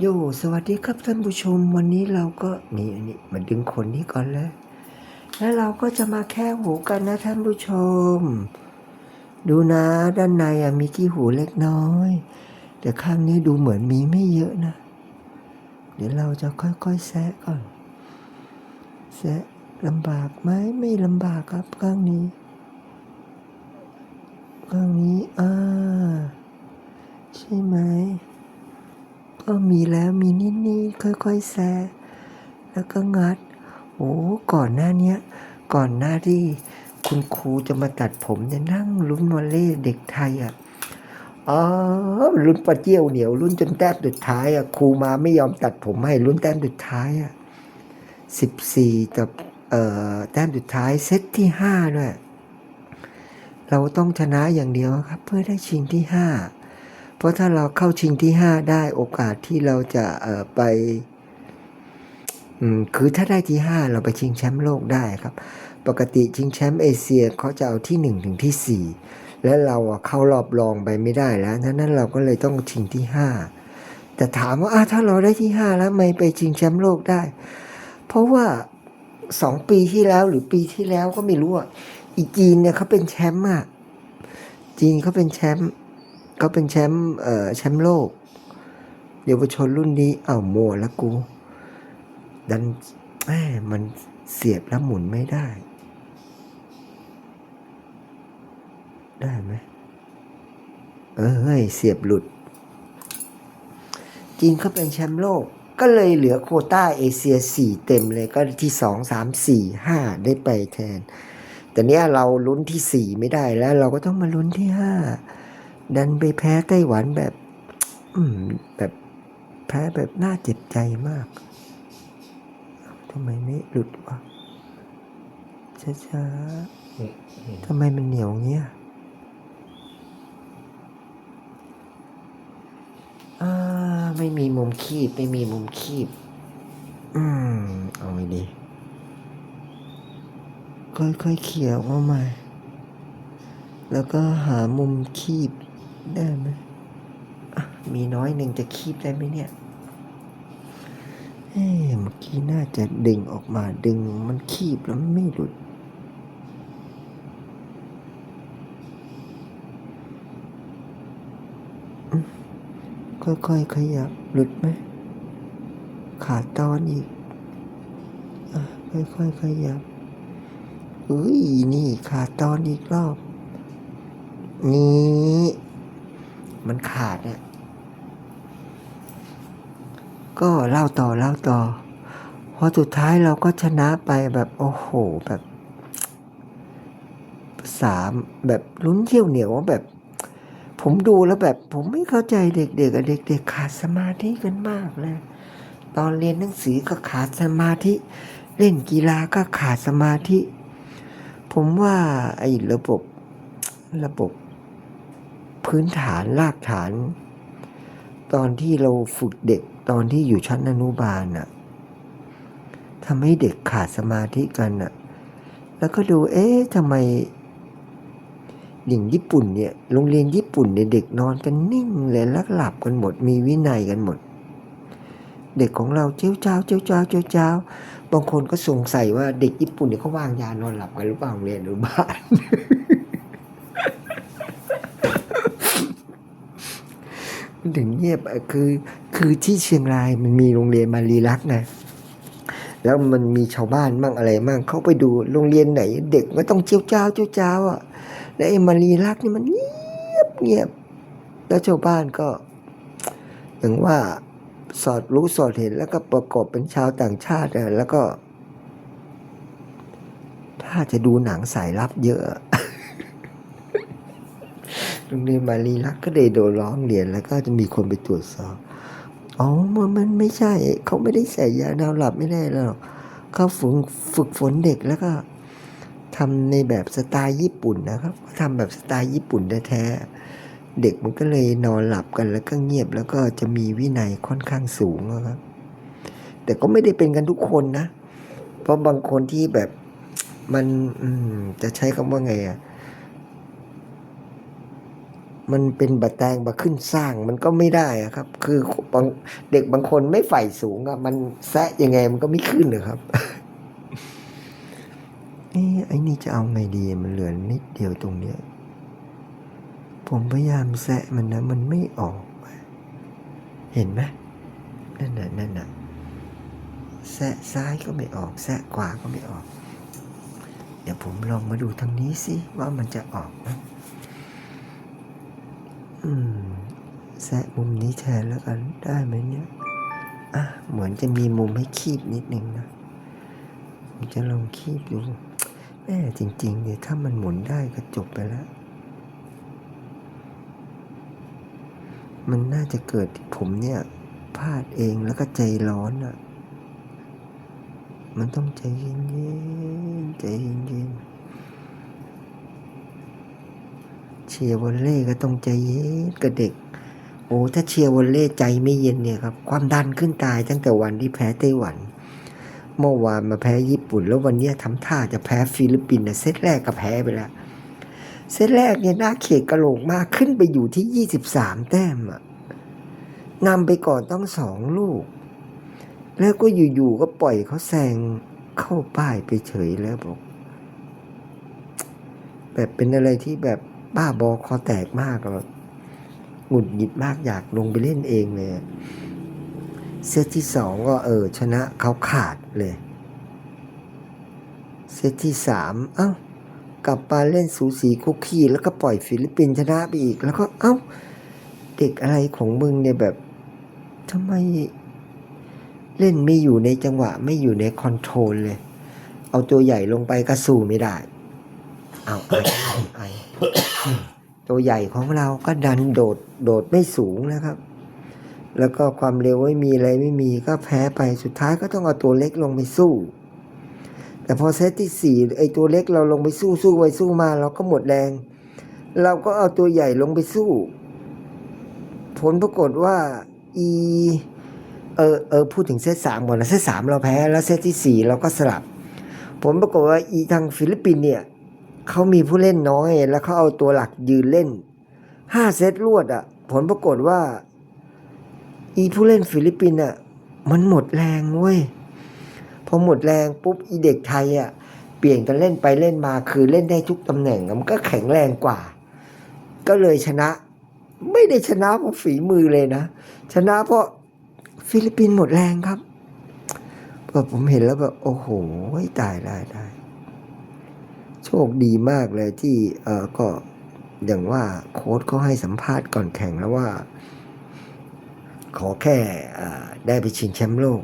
โยสวัสดีครับท่านผู้ชม วันนี้เราก็นี่นี่มาดึงขนนี้ก่อนเลย แล้วเราก็จะมาแค่หูกันนะท่านผู้ชม ดูนะด้านในมีขี้หูเล็กน้อย แต่ข้างนี้ดูเหมือนมีไม่เยอะนะ เดี๋ยวเราจะค่อยๆแซะก่อน แซะลำบากไหมไม่ลำบากครับข้างนี้ ข้างนี้อ่าใช่ไหม ก็มีแล้วมีนิดนิดๆค่อยๆแซะแล้วก็งัด โอ้ก่อนหน้าเนี้ย ก่อนหน้าที่คุณครูจะมาตัดผมเนี่ยนั่งลุ้นวอลเล่เด็กไทยอะอ๋อลุ้นปลาเจี้ยวเหนียวลุ้นจนแต้มสุดท้ายอะครูมาไม่ยอมตัดผมให้ลุ้นแต้มสุดท้ายอะสิบสี่ต่อเอ่อแต้มสุดท้ายเซตที่ห้าด้วยเราต้องชนะอย่างเดียวครับ เพื่อได้ชิงที่ห้า เพราะถ้าเราเข้าชิงที่ 5 ได้โอกาสที่เราจะเอไปคือถ้าได้ที่ 5 เราไปชิงแชมป์โลกได้ครับ ปกติชิงแชมป์เอเชียเขาจะเอาที่ 1 ถึงที่ 4 และเราเข้ารอบรองไปไม่ได้แล้วนั้นเราก็เลยต้องชิงที่ 5 แต่ถามว่าถ้าเราได้ที่ 5 แล้วไม่ไปชิงแชมป์โลกได้ เพราะว่า 2 ปีที่แล้วหรือปีที่แล้วก็ไม่รู้อะอีจีนเนี่ยเขาเป็นแชมป์อะจีนเขาเป็นแชมป์ เขาเป็นแชมป์เอ่อแชมป์โลกเยาวชนรุ่นนี้เอ้ามัวแล้วกู ดันแหมมันเสียบแล้วหมุนไม่ได้ ได้ไหมเออเฮ้ยเสียบหลุด จีนเขาเป็นแชมป์โลก ก็เลยเหลือโคต้าเอเชียสี่เต็มเลยก็ที่สองสามสี่ห้าได้ไปแทน แต่เนี้ยเราลุ้นที่สี่ไม่ได้แล้ว เราก็ต้องมาลุ้นที่ห้า ดันไปแพ้ไต้หวันแบบ อืม แบบแพ้แบบน่าเจ็บใจมากทำไมไม่หลุดวะช้าๆทำไมมันเหนียวเงี้ยไม่มีมุมคีบ ไม่มีมุมคีบ อืม เอาไงดี ค่อยๆเขี่ยออกมาใหม่แล้วก็หามุมคีบ ได้ไหมอะมีน้อยหนึ่งจะคีบได้ไหมเนี่ยเอ๊ะเมื่อกี้น่าจะดึงออกมาดึงมันคีบแล้วไม่หลุดอืมค่อยๆขยับหลุดไหม ขาดตอนอีกอะค่อยๆขยับอุ้ยนี่ขาดตอนอีกรอบ นี่ มันขาดเนี่ยก็เล่าต่อเล่าต่อพอสุดท้ายเราก็ชนะไปแบบโอ้โหแบบสามแบบลุ้นเที่ยวเหนียวแบบ ผมดูแล้วแบบ ผมไม่เข้าใจเด็กๆอะเด็ก ๆ ขาดสมาธิกันมากเลย ตอนเรียนหนังสือก็ขาดสมาธิ เล่นกีฬาก็ขาดสมาธิ ผมว่าไอ้ระบบระบบ พื้นฐานรากฐาน ตอนที่เราฝึกเด็กตอนที่อยู่ชั้นอนุบาลน่ะทำให้เด็กขาดสมาธิกันน่ะ แล้วก็ดูเอ๊ะทำไมอย่างญี่ปุ่นเนี่ยโรงเรียนญี่ปุ่นเนี่ยเด็กนอนกันนิ่งเลยแล้วหลับกันหมด มีวินัยกันหมด เด็กของเราเจ้าเจ้าเจ้าเจ้าเจ้าเจ้าบางคนก็สงสัยว่าเด็กญี่ปุ่นเนี่ยเขาวางยานอนหลับกันหรือเปล่าโรงเรียนหรือบ้าน มัน ถึงเงียบคือคือที่เชียงรายมันมีโรงเรียนมารีรักนะ แล้วมันมีชาวบ้านมั่งอะไรมั่งเขาไปดูโรงเรียนไหน เด็กไม่ต้องเจียวจ้าวเจียวจ้าวอะแล้วไอ้มารีรักนี่มันเงียบเงียบ แล้วชาวบ้านก็อย่างว่าสอดรู้สอดเห็นแล้วก็ประกอบเป็นชาวต่างชาติแล้วก็ ถ้าจะดูหนังสายลับเยอะ โรงเรียนมารีรักก็เลยโดนร้องเรียนแล้วก็จะมีคนไปตรวจสอบ อ๋อ มันไม่ใช่ เขาไม่ได้ใส่ยานอนหลับไม่ได้หรอกเขาฝึกฝึกฝนเด็กแล้วก็ทำในแบบสไตล์ญี่ปุ่นนะครับทำแบบสไตล์ญี่ปุ่นแท้ๆเด็กมันก็เลยนอนหลับกันแล้วก็เงียบแล้วก็จะมีวินัยค่อนข้างสูงนะครับ แต่ก็ไม่ได้เป็นกันทุกคนนะ เพราะบางคนที่แบบมันอืจะใช้คำว่าไงอะ มันเป็นบะแตงบะขึ้นสร้างมันก็ไม่ได้อะครับ คือบางเด็กบางคนไม่ใฝ่สูงอะมันแซะยังไงมันก็ไม่ขึ้นเลยครับนี่ไอ้นี่จะเอาไงดีมันเหลือนิดเดียวตรงเนี้ยผมพยายามแซะมันนะมันไม่ออกเห็นไหมนั่นน่ะนั่นน่ะแซะซ้ายก็ไม่ออกแซะขวาก็ไม่ออก เดี๋ยวผมลองมาดูทางนี้สิว่ามันจะออกไหม อืมแซะมุมนี้แทนแล้วกันได้ไหมเนี่ยอะเหมือนจะมีมุมให้คีบนิดนึงนะผมจะลองคีบดูแน่จริงๆเนี่ยถ้ามันหมุนได้ก็จบไปแล้ว มันน่าจะเกิดที่ผมเนี่ยพลาดเองแล้วก็ใจร้อนอะ่ะ มันต้องใจเย็นๆใจเย็นๆเชียร์วอลเล่ก็ต้องใจเย็นกับเด็ก โอ้ถ้าเชียร์วอลเล่ใจไม่เย็นเนี่ยครับความดันขึ้นตายตั้งแต่วันที่แพ้ไต้หวัน เมื่อวานมาแพ้ญี่ปุ่น แล้ววันนี้ทำท่าจะแพ้ฟิลิปปินส์นะเซตแรกก็แพ้ไปแล้วเซตแรกเนี่ยน่าเขียดกระโหลกมากขึ้นไปอยู่ที่ 23 แต้มอะนำไปก่อนต้องสองลูก แล้วก็อยู่ๆก็ปล่อยเขาแซงเข้าป้ายไปเฉยแล้วบอก แบบเป็นอะไรที่แบบ บ้าบอคอแตกมากอะแบบหงุดหงิดมากอยากลงไปเล่นเองเลย เซตที่สองก็เออ ชนะเขาขาดเลย เซตที่สามเอ้ากลับมาเล่นสูสีคุกกี้แล้วก็ปล่อยฟิลิปปินส์ชนะไปอีก แล้วก็เอ้า เด็กอะไรของมึงเนี่ยแบบทำไมเล่นไม่อยู่ในจังหวะไม่อยู่ในคอนโทรลเลย เอาตัวใหญ่ลงไปก็สู้ไม่ได้ เอาไอไอไอตัวใหญ่ของเราก็ดันโดดโดดไม่สูงนะครับ แล้วก็ความเร็วไม่มีอะไรไม่มีก็แพ้ไปสุดท้ายก็ต้องเอาตัวเล็กลงไปสู้ แต่พอเซตที่สี่ไอตัวเล็กเราลงไปสู้สู้ไปสู้มา เราก็หมดแรง เราก็เอาตัวใหญ่ลงไปสู้ ผลปรากฏว่าอีเออเออพูดถึงเซตสามก่อนนะเซตสามเราแพ้ แล้วเซตที่สี่เราก็สลับ ผลปรากฏว่าอีทางฟิลิปปินเนี่ย เขามีผู้เล่นน้อย แล้วเขาเอาตัวหลักยืนเล่นห้าเซตรวดอะ่ะ ผลปรากฏว่า อีผู้เล่นฟิลิปปินส์อะ มันหมดแรงเว้ยพอหมดแรงปุ๊บอีเด็กไทยอะ เปลี่ยนกันเล่นไปเล่นมาคือเล่นได้ทุกตำแหน่งมันก็แข็งแรงกว่า ก็เลยชนะ ไม่ได้ชนะเพราะฝีมือเลยนะ ชนะเพราะฟิลิปปินส์หมดแรงครับแบบผมเห็นแล้วแบบโอ้โหตายได้ได้ โชคดีมากเลยที่เออก็อย่างว่าโค้ชเขาให้สัมภาษณ์ก่อนแข่งแล้วว่า ขอแค่ได้ไปชิงแชมป์โลก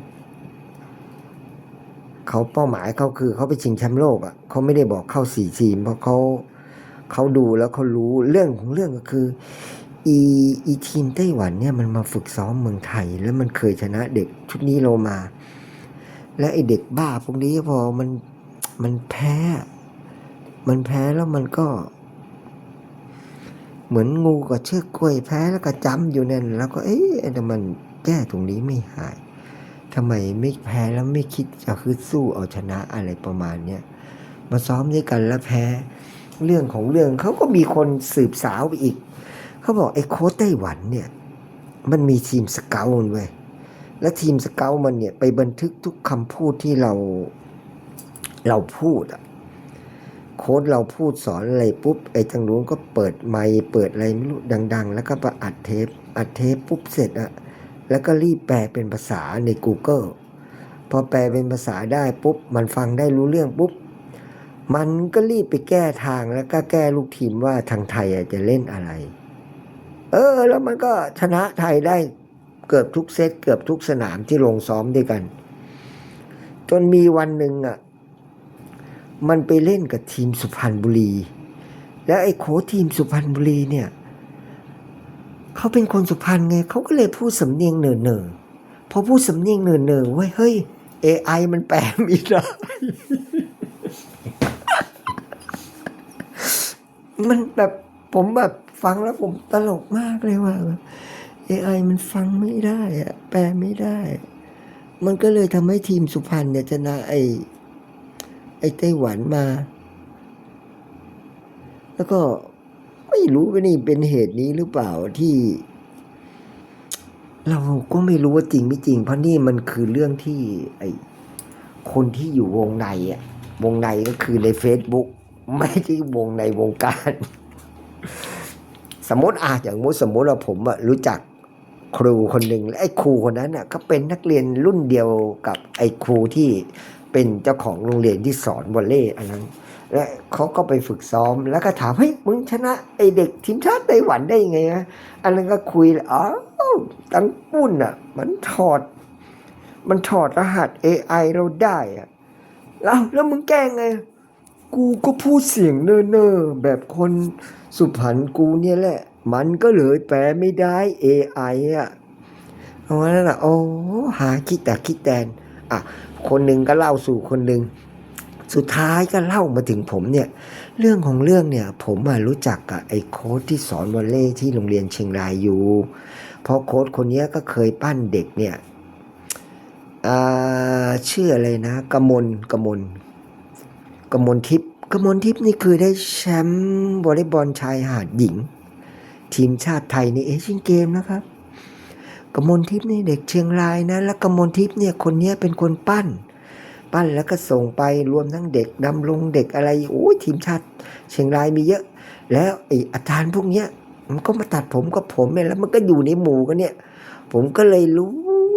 เขาเป้าหมายเขาคือเขาไปชิงแชมป์โลกอะเขาไม่ได้บอกเข้าสี่ทีมเพราะเขาเขาดูแล้วเขารู้เรื่องของเรื่องก็คืออีอีทีมไต้หวันเนี่ยมันมาฝึกซ้อมเมืองไทย แล้วมันเคยชนะเด็กชุดนี้เรามา และไอเด็กบ้าพวกนี้พอมันมันแพ้ มันแพ้แล้วมันก็ เหมือนงูกับเชือกกล้วยแพ้แล้วก็จำอยู่นั่นแล้วก็เอ๊ะแต่มันแก้ตรงนี้ไม่หายทำไมไม่แพ้แล้วไม่คิดจะคือสู้เอาชนะอะไรประมาณเนี้ยมาซ้อมด้วยกันแล้วแพ้ เรื่องของเรื่องเขาก็มีคนสืบสาวไปอีก เขาบอกไอ้โค้ชไต้หวันเนี่ย มันมีทีมสเกลมันเว้ยและทีมสเกลมันเนี่ยไปบันทึกทุกคำพูดที่เราเราพูดอะ ค้ดเราพูดสอนอะไรปุ๊บไอ้ทางนู้นก็เปิดไมค์เปิดอะไรไม่รู้ดัง ๆ แล้วก็มาอัดเทปอัดเทปปุ๊บเสร็จอะแล้วก็รีบแปลเป็นภาษาใน Google พอแปลเป็นภาษาได้ปุ๊บ มันฟังได้รู้เรื่องปุ๊บ มันก็รีบไปแก้ทางแล้วก็แก้ลูกทีมว่าทางไทยจะเล่นอะไร เออ แล้วมันก็ชนะไทยได้เกือบทุกเซตเกือบทุกสนามที่ลงซ้อมด้วยกัน จนมีวันหนึ่งอะ มันไปเล่นกับทีมสุพรรณบุรี แล้วไอ้โค้ชทีมสุพรรณบุรีเนี่ยเขาเป็นคนสุพรรณไงเขาก็เลยพูดสำเนียงเหน่อเนอพอพูดสำเนียงเหน่อเนอเว้ยเฮ้ย AI มันแปลไม่ได้มันแบบผมแบบฟังแล้วผมตลกมากเลยว่าแบบ AI มันฟังไม่ได้อะแปลไม่ได้ มันก็เลยทำให้ทีมสุพรรณเนี่ยชนะไอ อ้ไต้หวันมา แล้วก็ไม่รู้ว่านี่เป็นเหตุนี้หรือเปล่าที่ เราก็ไม่รู้ว่าจริงไม่จริง เพราะนี่มันคือเรื่องที่ ไอคนที่อยู่วงในอะวงในก็คือใน Facebook ไม่ใช่วงในวงการ สมมติอาอย่างมติสมมติว่าผมอะรู้จักครูคนหนึ่งและไอ้ครูคนนั้นอะก็เป็นนักเรียนรุ่นเดียวกับไอ้ครูที่ เป็นเจ้าของโรงเรียนที่สอนวอลเลย์อันนั้น และเขาก็ไปฝึกซ้อม แล้วก็ถามเฮ้ยมึงชนะไอเด็กทีมชาติไต้หวันได้ยังไงนะอันนั้นก็คุยอ๋อตังปุ้นอะ มันถอด มันถอดรหัส AI เราได้อะแล้วแล้วมึงแก้ไง กูก็พูดเสียงเน่อๆแบบคนสุพรรณกูเนี่ยแหละ มันก็เลยแปลไม่ได้ AI อะเอางั้นอะโอ้หาคิดแต่คิดแตนอะ คนหนึ่งก็เล่าสู่คนหนึ่งสุดท้ายก็เล่ามาถึงผมเนี่ย เรื่องของเรื่องเนี่ย ผมอะรู้จักกับไอ้โค้ชที่สอนวอลเลย์ที่โรงเรียนเชียงรายอยู่เพราะโค้ชคนนี้ก็เคยปั้นเด็กเนี่ยชื่ออะไรนะกมลกมลกมลทิพย์กมลทิพย์นี่คือได้แชมป์วอลเลย์บอลชายหาดหญิง ทีมชาติไทยในเอเชียนเกมนะครับ กมลทิพย์นี่เด็กเชียงรายนะ แล้วกมลทิพย์เนี่ยคนเนี้ยเป็นคนปั้น ปั้นแล้วก็ส่งไปรวมทั้งเด็กดำลงเด็กอะไรโอ้ยทีมชาติเชียงรายมีเยอะ แล้วไอ้อาจารย์พวกเนี้ยมันก็มาตัดผมกับผมเนี่ยแล้วมันก็อยู่ในหมู่กันเนี่ย ผมก็เลยรู้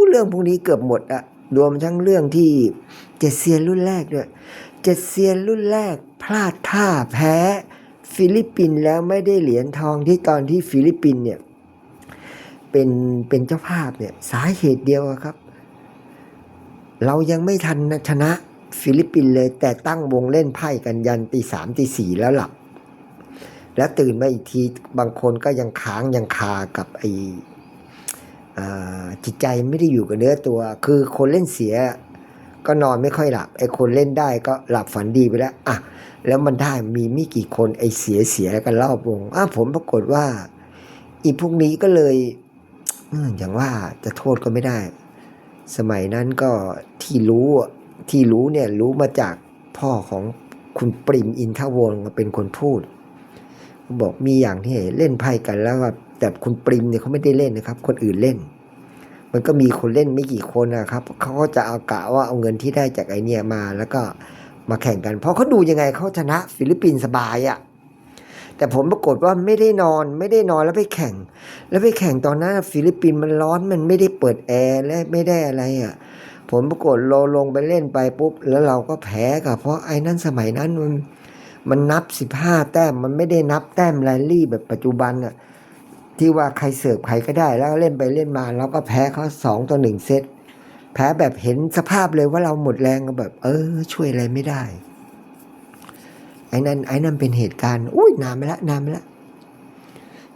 เรื่องพวกนี้เกือบหมดอะรวมทั้งเรื่องที่เจ็ดเซียนรุ่นแรกด้วยเจ็ดเซียนรุ่นแรกพลาดท่าแพ้ ฟิลิปปินส์แล้วไม่ได้เหรียญทองที่ตอนที่ฟิลิปปินส์เนี่ย เป็นเป็นเจ้าภาพเนี่ยสาเหตุเดียวครับ เรายังไม่ทันชนะฟิลิปปินส์เลย แต่ตั้งวงเล่นไพ่กันยันตีสามตีสี่แล้วหลับ แล้วตื่นมาอีกทีบางคนก็ยังค้างยังคากับไอจิตใจไม่ได้อยู่กับเนื้อตัว คือคนเล่นเสียก็นอนไม่ค่อยหลับไอคนเล่นได้ก็หลับฝันดีไปแล้วอะแล้วมันได้มีไม่กี่คนไอเสียเสียกันรอบวงอะผมปรากฏว่า อีพวกนี้ก็เลย อย่างว่าจะโทษก็ไม่ได้ สมัยนั้นก็ที่รู้ที่รู้เนี่ยรู้มาจากพ่อของคุณปริมอินทวงเป็นคนพูด บอกมีอย่างที่เล่นไพ่กันแล้วว่าแต่คุณปริมเนี่ยเขาไม่ได้เล่นนะครับ คนอื่นเล่น มันก็มีคนเล่นไม่กี่คนนะครับเขาก็จะเอากะว่าเอาเงินที่ได้จากไอเนี่ยมา แล้วก็มาแข่งกัน เพราะเขาดูยังไงเขาชนะ ฟิลิปปินส์สบายอะ่ะ แต่ผมปรากฏว่าไม่ได้นอนไม่ได้นอนแล้วไปแข่ง แล้วไปแข่งตอนนั้นฟิลิปปินส์มันร้อนมันไม่ได้เปิดแอร์และไม่ได้อะไรอะ่ะผมปรากฏโลลงไปเล่นไปปุ๊บ แล้วเราก็แพ้กับเพราะไอ้นั้นสมัยนั้นมันมันนับสิบห้าแต้มมันไม่ได้นับแต้มแรลลี่แบบปัจจุบันอะที่ว่าใครเสิร์ฟใครก็ได้แล้วเล่นไปเล่นมาเราก็แพ้เขาสองต่อหนึ่งเซตแพ้แบบเห็นสภาพเลยว่าเราหมดแรงก็แบบ เออ ช่วยอะไรไม่ได้ ไอ้นั่นไอ้นั่นเป็นเหตุการณ์อุ้ยนานไปแล้วนานไปแล้ว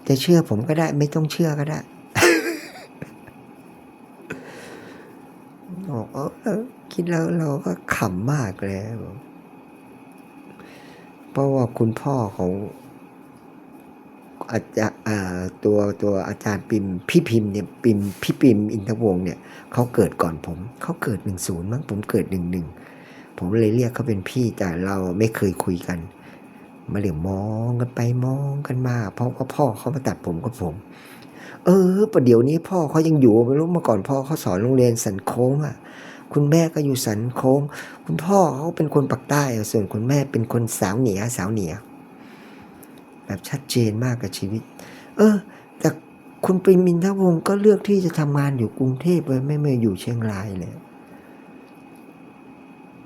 จะเชื่อผมก็ได้ ไม่ต้องเชื่อก็ได้บอกเออคิดแล้วเราก็ขำมากเลยบอกเพราะว่าคุณพ่อของอาจารย์ตัวตัวอาจารย์ปิมพี่พิมเนี่ยปิมพี่ปิมอินทวงศ์เนี่ยเขาเกิดก่อนผมเขาเกิดหนึ่งศูนย์มั้งผมเกิดหนึ่งหนึ่ง ผมเลยเรียกเขาเป็นพี่แต่เราไม่เคยคุยกัน มาเหลียวมองกันไปมองกันมา เพราะว่าพ่อเขามาตัดผมกับผม เออประเดี๋ยวนี้พ่อเขายังอยู่ไม่รู้เมื่อก่อนพ่อเขาสอนโรงเรียนสันโค้งอะ คุณแม่ก็อยู่สันโค้ง คุณพ่อเขาเป็นคนปักใต้ส่วนคุณแม่เป็นคนสาวเหนียสาวเหนียแบบชัดเจนมากกับชีวิต เออ แต่คุณปริมินทวงก็เลือกที่จะทำงานอยู่กรุงเทพเลยไม่มาอยู่เชียงรายเลย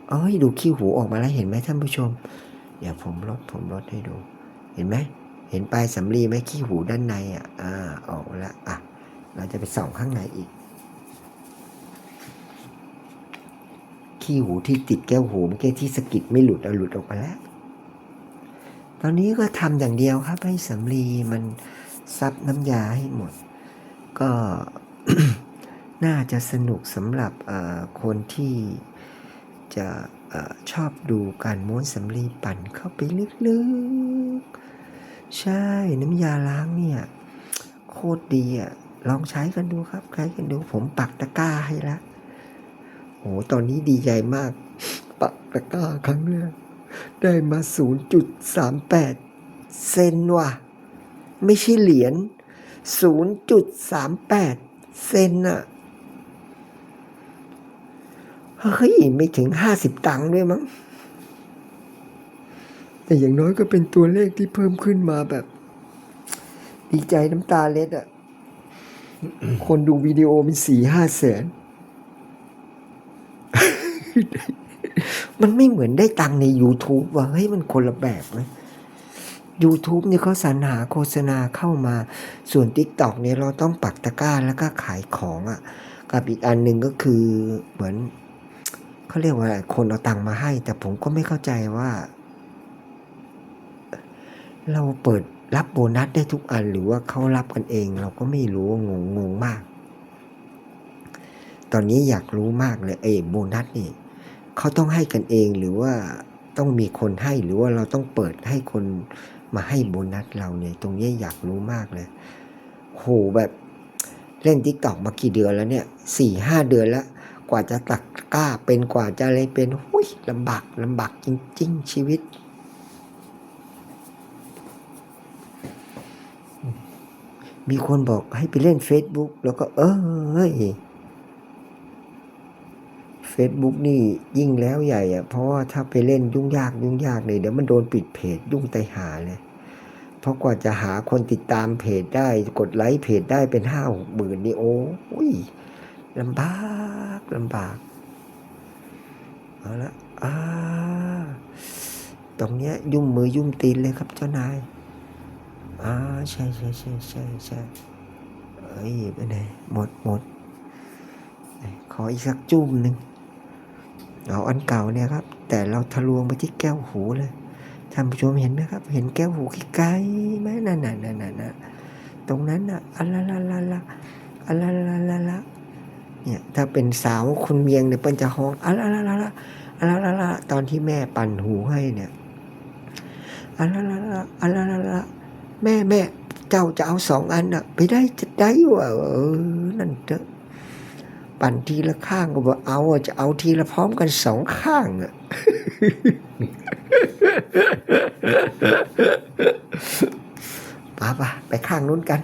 เอ้ยดูขี้หูออกมาแล้วเห็นไหมท่านผู้ชม เดี๋ยวผมลดผมลดให้ดู เห็นไหมเห็นปลายสำลีไหมขี้หูด้านในอะอ่าออกมาแล้วอะเราจะไปส่องข้างในอีก ขี้หูที่ติดแก้วหูเมื่อกี้ที่สะกิดไม่หลุดเอาหลุดออกมาแล้ว ตอนนี้ก็ทำอย่างเดียวครับ ให้สำลีมันซับน้ำยาให้หมด ก็น่าจะสนุกสำหรับคนที่ จะอชอบดูการม้วนสำลีปั่นเข้าไปลึกๆ ใช่น้ำยาล้างเนี่ย โคตรดีอะ ลองใช้กันดูครับ ใช้กันดูผมปักตะกร้าให้แล้วโอ้ตอนนี้ดีใจมาก ปักตะกร้าครั้งแรกได้มา 0.38 เซนว่ะ ไม่ใช่เหรียญศูนย์จุดสามแปดเซนอะ เฮ้ยไม่ถึงห้าสิบตังค์ด้วยมั้ง แต่อย่างน้อยก็เป็นตัวเลขที่เพิ่มขึ้นมาแบบ ดีใจน้ำตาเล็ดอะคนดูวิดีโอเป็นสี่ห้าแสน มันไม่เหมือนได้ตังค์ใน YouTube ว่ะเฮ้ยมันคนละแบบเลย YouTube เนี่ยเขาสรรหาโฆษณาเข้ามา ส่วน TikTok เนี่ยเราต้องปักตะกร้าแล้วก็ขายของอะ่ะ กับอีกอันหนึ่งก็คือเหมือน เขาเรียกว่าอะไรคนเอาตังค์มาให้ แต่ผมก็ไม่เข้าใจว่า เราเปิดรับโบนัสได้ทุกอันหรือว่าเขารับกันเอง เราก็ไม่รู้งงงงมาก ตอนนี้อยากรู้มากเลยเอโบนัสนี่เขาต้องให้กันเองหรือว่าต้องมีคนให้หรือว่าเราต้องเปิดให้คนมาให้โบนัสเราเนี่ย ตรงนี้อยากรู้มากเลยโหแบบเล่นทิกตอกมากี่เดือนแล้วเนี่ยสี่ห้าเดือนแล้ว กว่าจะตักกล้าเป็นกว่าจะอะไรเป็นหุยลำบากลำบากจริง ๆ ชีวิต มีคนบอกให้ไปเล่น Facebook แล้วก็เอ้ย Facebook นี่ยิ่งแล้วใหญ่อะเพราะว่าถ้าไปเล่นยุ่งยากยุ่งยากเลยเดี๋ยวมันโดนปิดเพจยุ่งไตหาเลยเพราะกว่าจะหาคนติดตามเพจได้กดไลค์เพจได้เป็นห้าหกหมื่นนี่โอ้ย ลำบากลำบาก เอาละอ่าตรงเนี้ยยุ่มมือยุ่มตีนเลยครับเจ้านาย อ่าใช่ใช่ใช่ใช่ใช่เอ้ยไปไหนหมดหมด ขออีกสักจุ่มหนึ่งเอาอันเก่าเนี่ยครับ แต่เราทะลวงไปที่แก้วหูเลยท่านผู้ชมเห็นไหมครับ เห็นแก้วหูไกลๆไหมนั่นน่ะนั่นน่ะนั่นตรงนั้นน่ะอะละละละละอะละละละละ เนี่ยถ้าเป็นสาวคนเมียงเนี่ยเปิ้นจะฮ้องอะละละละละอะละละละตอนที่แม่ปั่นหูให้เนี่ยอะละละละอะละละละแม่แม่เจ้าจะเอาสองอันอะไปได้จะได้วะเออนั่นเถอะปั่นทีละข้างก็บอกเอาจะเอาทีละพร้อมกันสองข้างอะป่าป่ะไปข้างนู้นกัน